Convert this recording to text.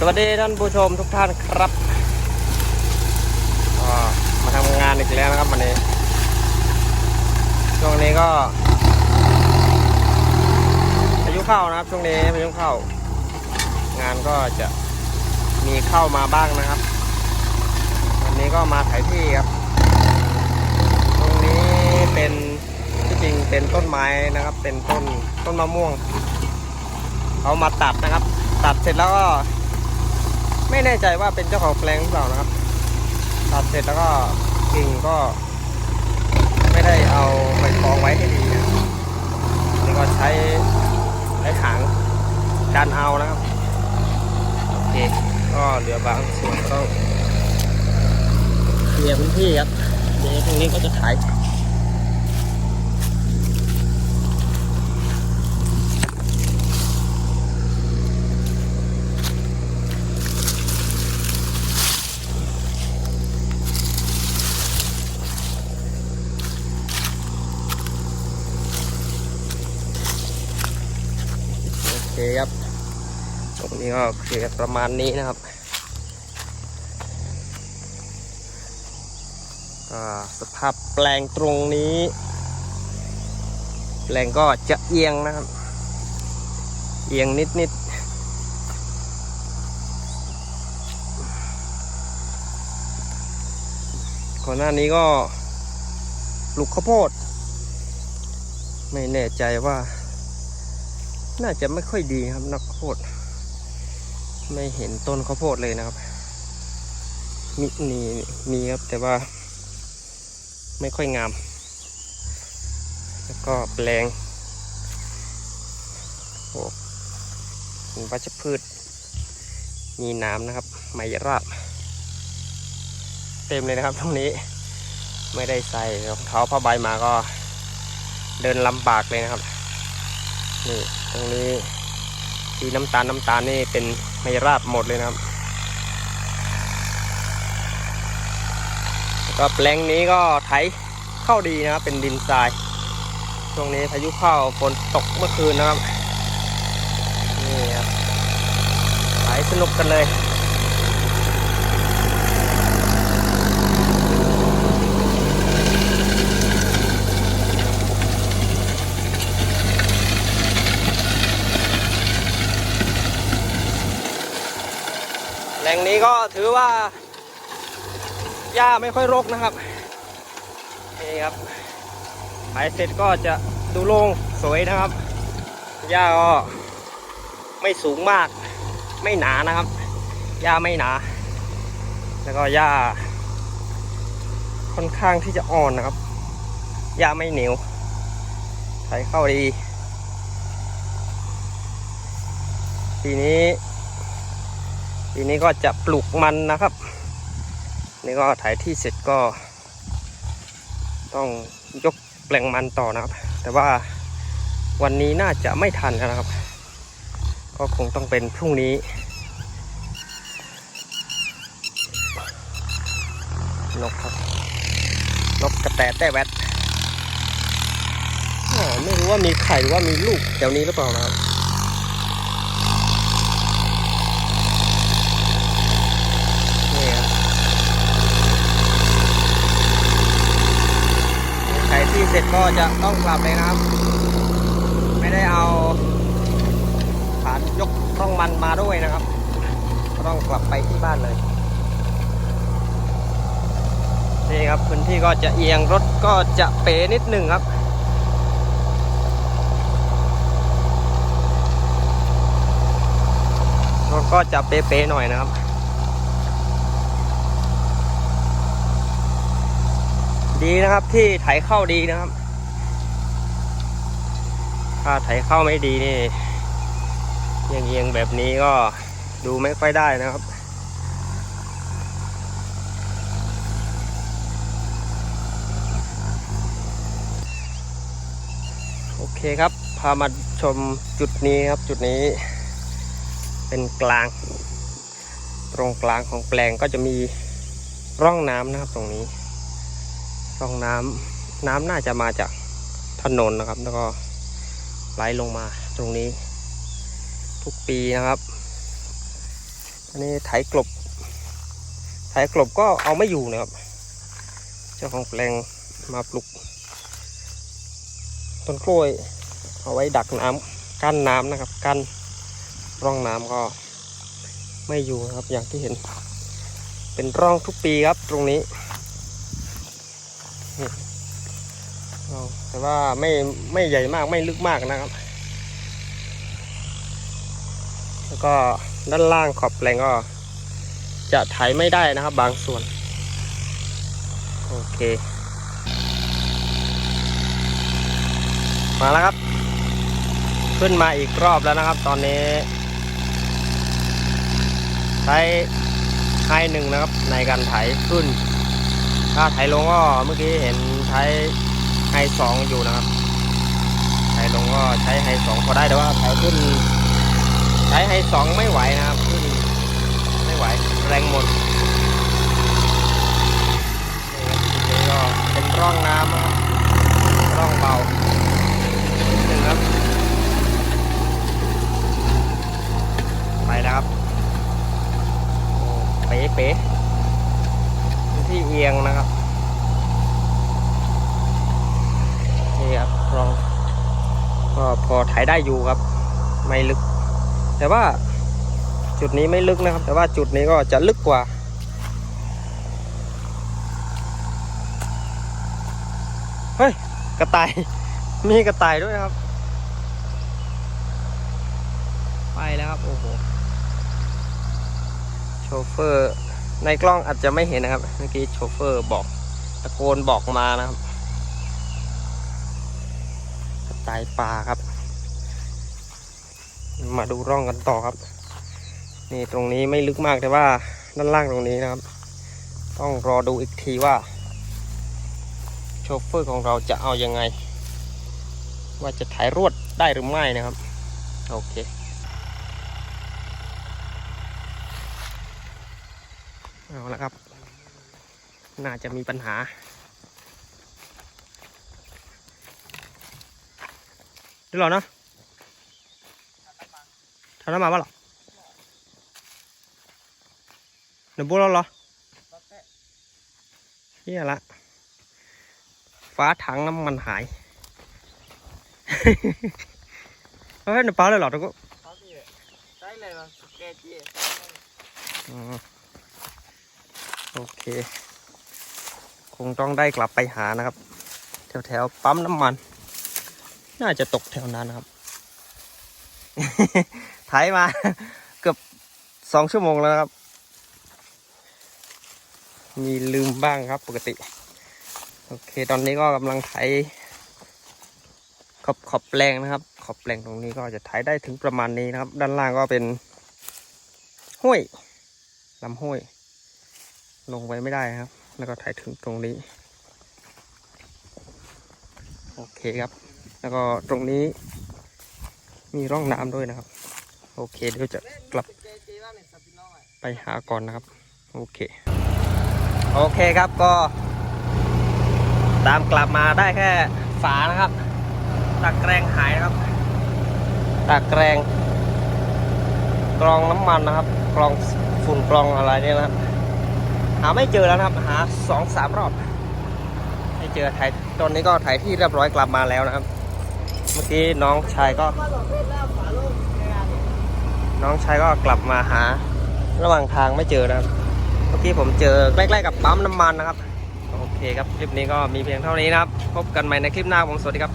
สวัสดีท่านผู้ชมทุกท่านครับมาทำงานอีกแล้วนะครับวันนี้ ช่วงนี้ก็พายุเข้านะครับ ช่วงนี้พายุเข้า งานก็จะมีเข้ามาบ้างนะครับ วันนี้ก็มาไถที่ครับ ตรงนี้เป็นที่จริงเป็นต้นไม้นะครับ เป็นต้นต้นมะม่วงเขามาตัดนะครับ ตัดเสร็จแล้วก็ ไม่แน่ใจว่าเป็นเจ้าของแปลงหรือเปล่านะครับ ตัดเสร็จแล้วก็กิ่งก็ ไม่ได้เอาไปคล้องไว้ให้ดีนะนี่ก็ใช้ใช้ถังดันเอานะครับโอเคก็เหลือบางส่วนก็ต้องเคลียร์พื้นที่ครับเดี๋ยวตรงนี้ก็จะถ่าย เคครับตรงนี้ก็เคลียร์ประมาณนี้นะครับสภาพแปลงตรงนี้ แปลงก็จะเอียงนะครับ เอียงนิดนิดก่อนหน้านี้ก็ปลูกข้าวโพด ไม่แน่ใจว่า น่าจะไม่ค่อยดีครับนักข้าวโพดไม่เห็นต้นข้าวโพดเลยนะครับ มีมีมีครับแต่ว่า ไม่ค่อยงาม แล้วก็แปลงโอ้วัชพืช มีน้ำนะครับ ไมราบ เต็มเลยนะครับตรงนี้ ไม่ได้ใส่รองเท้าผ้าใบมาก็ เดินลำบากเลยนะครับ นี่ ตรงนี้สีน้ำตาลน้ำตาลนี่เป็นไมราบหมดเลยนะครับก็แปลงนี้ก็ไถเข้าดีนะครับ เป็นดินทรายช่วงนี้พายุเข้าฝนตกเมื่อคืนนะครับนี่ครับไถสนุกกันเลย นี้ก็ถือว่าหญ้าไม่ค่อยรกนะครับนี่ครับไปเสร็จก็จะดูโล่งสวยนะครับหญ้าก็ไม่สูงมาก ไม่หนานะครับหญ้าไม่หนา แล้วก็หญ้าค่อนข้างที่จะอ่อนนะครับหญ้าไม่เหนียวใส่เข้าดีทีนี้ ทีนี้ก็จะปลูกมันนะครับ นี่ก็ถ่ายที่เสร็จก็ ต้องยกแปลงมันต่อนะครับ แต่ว่าวันนี้น่าจะไม่ทันนะครับ ก็คงต้องเป็นพรุ่งนี้นกครับนกกระแตแต่แวดไม่รู้ว่ามีไข่หรือว่ามีลูกแถวนี้หรือเปล่านะครับ นี่ครับใครที่เสร็จ ก็จะต้องกลับเลยนะครับ ไม่ได้เอาฐานยกร่องมันมาด้วยนะครับ ก็ต้องกลับไปที่บ้านเลย นี่ครับพื้นที่ก็จะเอียงรถก็จะเป๋นิดหนึ่งครับรถก็จะเป๊ะๆหน่อยนะครับ ดีนะครับ ที่ไถเข้าดีนะครับ ถ้าไถเข้าไม่ดีนี่เอียงๆแบบนี้ก็ดูไม่ค่อยได้นะครับโอเคครับ พามาชมจุดนี้ครับ จุดนี้ เป็นกลาง ตรงกลางของแปลงก็จะมีร่องน้ำนะครับตรงนี้ ร่องน้ำน้ำน่าจะมาจากถนนนะครับ แล้วก็ไหลลงมาตรงนี้ ทุกปีนะครับ อันนี้ไถกลบ ไถกลบก็เอาไม่อยู่นะครับ เจ้าของแปลงมาปลุกต้นกล้วยเอาไว้ดักน้ำกั้นน้ำนะครับ กั้นร่องน้ำก็ไม่อยู่นะครับอย่างที่เห็น เป็นร่องทุกปีครับตรงนี้ นี่แต่ว่าไม่ไม่ใหญ่มากไม่ลึกมากนะครับ แล้วก็ด้านล่างขอบแปลงก็ จะไถไม่ได้นะครับ บางส่วน โอเค มาแล้วครับ ขึ้นมาอีกรอบแล้วนะครับ ตอนนี้ใช้ไฮหนึ่งนะครับ ในการไถขึ้น ถ้าไถลงก็เมื่อกี้เห็นใช้ไฮสองอยู่นะครับ ไถลงก็ใช้ไฮสองพอได้แต่ว่าไถขึ้น ใช้ไฮสองไม่ไหวนะครับขึ้นไม่ไหวแรงหมดนี่ครับทีนี้ก็เป็นร่องน้ำนะครับร่องเบานิดนึงครับ ไปแล้วครับโอ้เป๊ะเป๊ะ ที่เอียงนะครับนี่ครับร่องก็พอถ่ายได้อยู่ครับ ไม่ลึก แต่ว่าจุดนี้ไม่ลึกนะครับ แต่ว่าจุดนี้ก็จะลึกกว่าเฮ้ยกระต่าย มีกระต่ายด้วยครับ ไปแล้วครับ โอ้โหโชเฟอร์ ในกล้องอาจจะไม่เห็นนะครับ เมื่อกี้โชเฟอร์บอกตะโกนบอกมานะครับกระต่ายป่าครับ มาดูร่องกันต่อครับ นี่ตรงนี้ไม่ลึกมากแต่ว่าด้านล่างตรงนี้นะครับ ต้องรอดูอีกทีว่า โชเฟอร์ของเราจะเอายังไง ว่าจะถ่ายรวดได้หรือไม่นะครับ โอเค เอาละครับ น่าจะมีปัญหา ดูหรอเนาะทำน้ำมาปะหรอหนูบูแล้วเหรอเฮียละ ฟ้าถังน้ำมันหายเฮ้ยหนูเปล่าเลยเหรอทุกคนได้เลยเหรอสเกจีอ๋อ โอเค คงต้องได้กลับไปหานะครับ แถวแถวๆปั๊มน้ำมัน น่าจะตกแถวนั้นนะครับไถมาเกือบสองชั่วโมงแล้วครับ มีลืมบ้างครับปกติ โอเค ตอนนี้ก็กำลังไถขอบขอบแปลงนะครับ ขอบแปลงตรงนี้ก็จะไถได้ถึงประมาณนี้นะครับ ด้านล่างก็เป็นห้วยลำห้วย ลงไปไม่ได้ครับ แล้วก็ไถถึงตรงนี้ โอเคครับ แล้วก็ตรงนี้ มีร่องน้ำด้วยนะครับ โอเคเดี๋ยวจะกลับไปหาก่อนนะครับ โอเค โอเคครับก็ ตามกลับมาได้แค่ฝานะครับตะแกรงหายนะครับตะแกรงกรองน้ำมันนะครับกรองฝุ่นกรองอะไรเนี่ยนะครับ หาไม่เจอแล้วนะครับ หาสองสามรอบไม่เจอถ่ายตอนนี้ก็ถ่ายที่เรียบร้อยกลับมาแล้วนะครับ เมื่อกี้น้องชายก็มาหลอกเล่นแล้วฝาโลกในงานนี้น้องชายก็กลับมาหา ระหว่างทางไม่เจอนะครับ เมื่อกี้ผมเจอใกล้ๆกับปั๊มน้ำมันนะครับ โอเคครับ คลิปนี้ก็มีเพียงเท่านี้นะครับ พบกันใหม่ในคลิปหน้าผมสวัสดีครับ